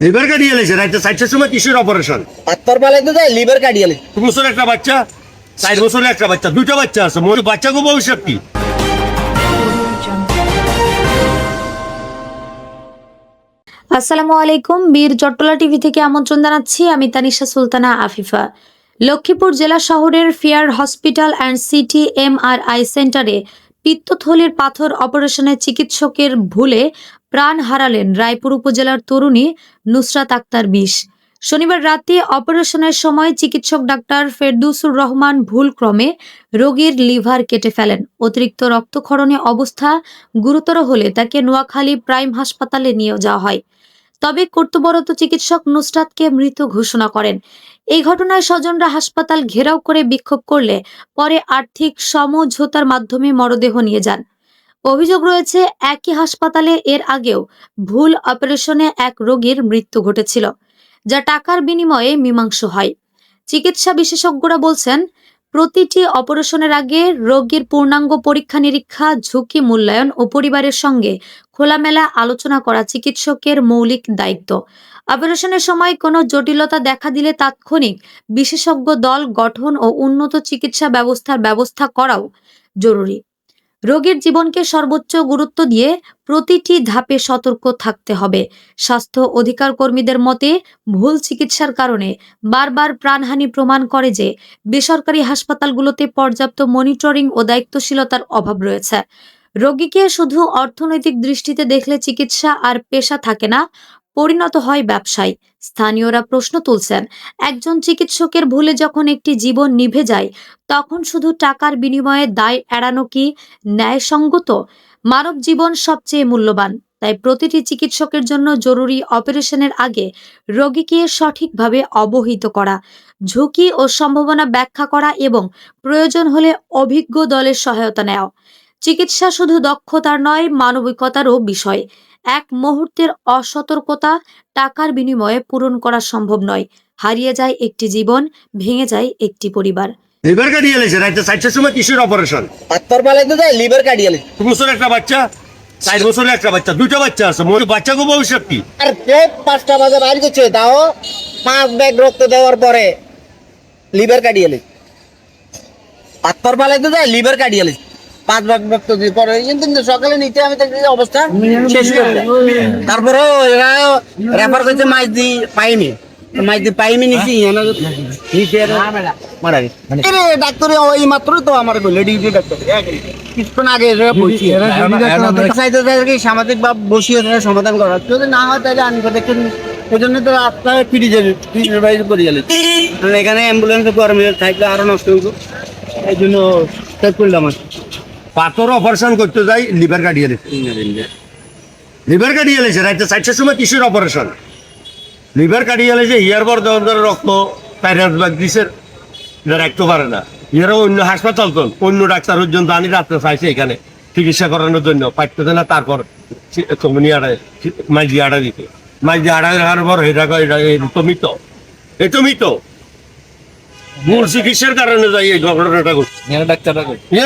Liver কাটিয়ে এলেছে রাইতে চারটার সময় কিসের অপারেশন হাত্তর পালাই তো যায় লিভার কাটিয়ে লি দু বছরের একটা বাচ্চা চার বছরের একটা বাচ্চা দুইটা বাচ্চা আছে। মোট বাচ্চাকে ভবিষ্যৎ কি? আসসালামু আলাইকুম। বীর জট্টলা টিভি থেকে আমন্ত্রণ জানাচ্ছি। আমি তানিশা সুলতানা আফিফা। লক্ষ্মীপুর জেলা শহরের fair hospital and city MRI সেন্টারে পিত্তথলির পাথর অপারেশনে চিকিৎসকের ভুলে প্রাণ হারালেন রায়পুর উপজেলার তরুণী নুসরাত আক্তার বিশ শনিবার রাতে অপারেশনের সময় চিকিৎসক ডাক্তার ফেরদুসুর রহমান ভুলক্রমে রোগীর লিভার কেটে ফেলেন। অতিরিক্ত রক্তক্ষরণে অবস্থা গুরুতর হলে তাকে নোয়াখালী প্রাইম হাসপাতালে নিয়ে যাওয়া হয়। তবে কর্তব্যরত চিকিৎসক নুসরাতকে মৃত ঘোষণা করেন। এই ঘটনায় স্বজনরা হাসপাতাল ঘেরাও করে বিক্ষোভ করলে পরে আর্থিক সমঝোতার মাধ্যমে মরদেহ নিয়ে যান। অভিযোগ রয়েছে, একই হাসপাতালে এর আগেও ভুল অপারেশনে এক রোগীর মৃত্যু ঘটেছিল, যা টাকার বিনিময়ে মীমাংস হয়। চিকিৎসা বিশেষজ্ঞরা বলছেন প্রতিটি অপারেশনের আগে রোগীর পূর্ণাঙ্গ পরীক্ষা নিরীক্ষা, ঝুঁকি মূল্যায়ন ও পরিবারের সঙ্গে খোলামেলা আলোচনা করা চিকিৎসকের মৌলিক দায়িত্ব। অপারেশনের সময় কোনো জটিলতা দেখা দিলে তাৎক্ষণিক বিশেষজ্ঞ দল গঠন ও উন্নত চিকিৎসা ব্যবস্থার ব্যবস্থা করাও জরুরি। রোগীর জীবনকে সর্বোচ্চ গুরুত্ব দিয়ে প্রতিটি ধাপে সতর্ক থাকতে হবে। স্বাস্থ্য অধিকার কর্মীদের মতে, ভুল চিকিৎসার কারণে বারবার প্রাণহানি প্রমাণ করে যে বেসরকারি হাসপাতালগুলোতে পর্যাপ্ত মনিটরিং ও দায়িত্বশীলতার অভাব রয়েছে। রোগীকে শুধু অর্থনৈতিক দৃষ্টিতে দেখলে চিকিৎসা আর পেশা থাকে না পরিণত হয় ব্যবসায়। স্থানীয়রা প্রশ্ন তুলছেন, একজন চিকিৎসকের ভুলে যখন একটি জীবন নিভে যায়, তখন শুধু টাকার বিনিময়ে দায় এড়ানো কি ন্যায়সঙ্গত? মানব জীবন সবচেয়ে মূল্যবান, তাই প্রতিটি চিকিৎসকের জন্য জরুরি অপারেশনের আগে রোগীকে সঠিকভাবে অবহিত করা, ঝুঁকি ও সম্ভাবনা ব্যাখ্যা করা এবং প্রয়োজন হলে অভিজ্ঞ দলের সহায়তা নেওয়া। চিকিৎসা শুধু দক্ষতার নয় মানবিকতারও বিষয়। এক মুহূর্তের অসতর্কতা টাকার বিনিময়ে পূরণ করা সম্ভব নয়। হারিয়ে যায় একটি জীবন ভেঙে যায় একটি পরিবার। লিভার কাটিয়ে এলেছে রাইতে চারটার সময় কিসের অপারেশন হাত্তর পালাই তো যায় লিভার কাটিয়ে লি দু বছরের একটা বাচ্চা চার বছরের একটা বাচ্চা দুইটা বাচ্চা আছে মোট বাচ্চাকে ভবিষ্যৎ কি? আর কে পাঁচটা বাজে বাইর করছে তাও পাঁচ ব্যাগ রক্ত দেওয়ার পরে লিভার কাটিয়ে লি হাত্তর পালাই যায় লিভার কাটিয়ে পাঁচ ব্যাগ রক্ত দিয়ে পরে কিন্তু সকালে নিতে আমি দেখছি যে অবস্থা শেষ করে। তারপরে এরা রেফার করছে মাছ দি পাইনি। মাছ দি পাইনি নিছি মারা ডাক্তার ওই মাত্র তো আমার কইলো ডিউটি ডাক্তার। কিছুক্ষণ আগে চাইতে কি সামাজিক বা বসিয়ে সমাধান করা। যদি না হয় তাহলে আনি দেখুন এই জন্য তো আপনার পিড়ি যাবে করে গেলে এখানে অ্যাম্বুলেন্স কর্মী থাকলে আরও নষ্ট হইব। এই জন্য করলাম আর। পাথর অপারেশন করতে যাই লিভার কাটিয়ে লিভার কাটিয়ে এলেছে রাইতে চারটার সময় কিসের অপারেশন লিভার কাটিয়ে এলেছে ইয়ার পর দেওয়ার রক্ত ব্যাগ দিছে রাখতে পারে না। ইয়ারা অন্য হাসপাতাল তো অন্য ডাক্তার পর্যন্ত আনি রাখতে চাইছে এখানে চিকিৎসা করানোর জন্য। পাইতে না তারপর কমিনি আড়াই মাইজি আড়া দিতে মাইজি আড়াই রাখার পর এটা এটা তো মৃত। এই তো মূল চিকিৎসার কারণে যাই এই ঘটনাটা ঘটছে। ইয়ার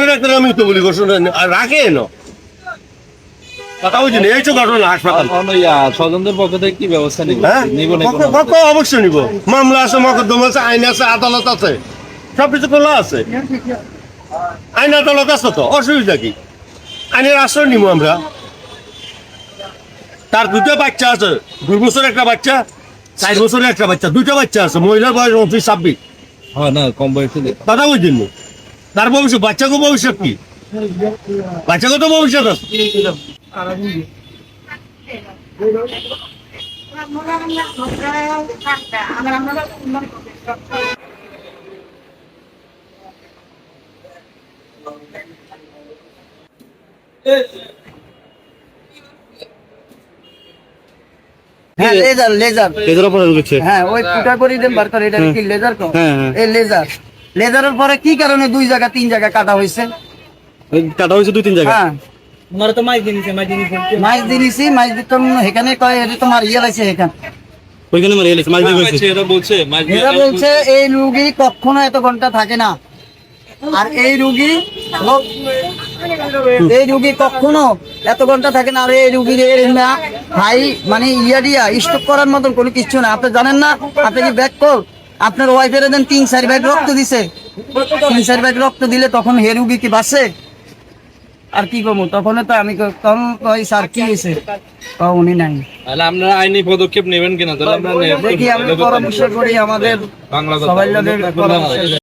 ডাক্তার আমি তো বলি ঘোষণা আর রাখে এনো কথা বলছি না, এই তো ঘটনা হাসপাতাল। স্বজনদের পক্ষ থেকে কি ব্যবস্থা নিবে? নিব না পক্ষ- পক্ষ অবশ্যই নিব। মামলা আছে মকদ্দমা আছে আইন আছে আদালত আছে। সবকিছু খোলা আছে। আইন আদালত আছে তো অসুবিধা কি? আইনের আশ্রয় নিব আমরা। তার দুটো বাচ্চা আছে দুই বছরের একটা বাচ্চা চার বছরের একটা বাচ্চা দুইটা বাচ্চা আছে মহিলার বয়স উনত্রিশ ছাব্বিশ। হ্যাঁ না কম বয়সে কথা বলছেন? তার ভবিষ্যৎ বাচ্চাকে ভবিষ্যৎ কি? বাচ্চাকে তো ভবিষ্যৎ আছে। হ্যাঁ লেজার লেজার এদের অপারেশন হ্যাঁ ওই ফুটা করে দেন বার করে এটা কি লেজার কো? হ্যাঁ, হ্যাঁ। এই লেজার লেজারের পরে কি কারণে দুই জায়গা তিন জায়গা কাটা হয়েছে? কাটা হয়েছে দুই তিন জায়গায় হ্যাঁ। মাইজ দিনিছি মাইজ দিত এখানে কয় এটা তোমার ইয়ে লাগছে এখানে। ওইখানে মারি এলিস মাঝে আচ্ছা, এরা বলছে মাঝে- এরা বলছে এই রুগী কখনো এত ঘণ্টা থাকে না। আর এই রুগী এই রুগী কখনো এত ঘণ্টা থাকে না। আর এই রুগীর এর না ভাই মানে ইয়া দিয়া স্টক করার মতন কোনো কিছু না। আপনি জানেন না? আপনি কি ব্যাক কল আপনার ওয়াইফের দেন তিন চার ব্যাগ রক্ত দিছে। তিন চার ব্যাগ রক্ত দিলে তখন হে রুগী কি বাসে আর কি কমু তখন তো আমি কম তখন কই স্যার কি হয়েছে? উনি নাই। তাহলে আপনারা আইনি পদক্ষেপ নেবেন কিনা? তাহলে আমরা দেখি আমি পরামর্শ করি আমাদের বাংলা সবাই